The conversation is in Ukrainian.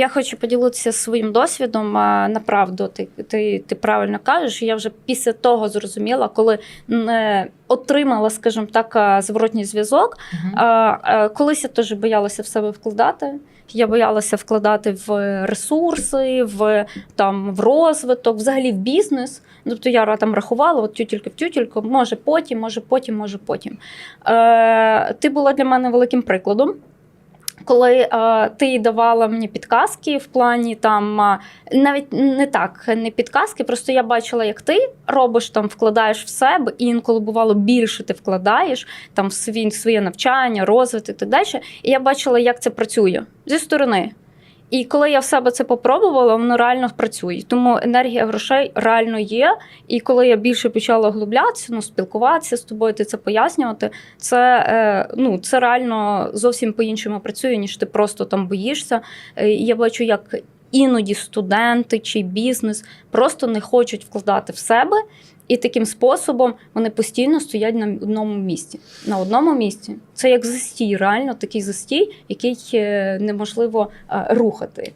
Я хочу поділитися своїм досвідом. а, Направду, ти, ти, ти правильно кажеш. Я вже після того зрозуміла, коли не отримала, скажімо так, зворотній зв'язок. А, Колись я теж боялася в себе вкладати. Я боялася вкладати в ресурси, в там в розвиток, взагалі в бізнес. Тобто я там рахувала от тютілька в тютільку, може потім, може потім, може потім. Е, ти була для мене великим прикладом. Коли е, ти давала мені підказки в плані там е, навіть не так, не підказки, просто я бачила, як ти робиш там, вкладаєш в себе, і інколи бувало більше ти вкладаєш там в свій, своє навчання, розвиток і так далі. І я бачила, як це працює зі сторони. І коли я в себе це попробувала, воно реально працює. Тому енергія грошей реально є. І коли я більше почала глублятися, ну спілкуватися з тобою, ти це пояснювати, це, е, ну, це реально зовсім по-іншому працює, ніж ти просто там боїшся. Е, і я бачу, як іноді студенти чи бізнес просто не хочуть вкладати в себе. І таким способом вони постійно стоять на одному місці. На одному місці. Це як застій, реально такий застій, який е, неможливо е, рухати.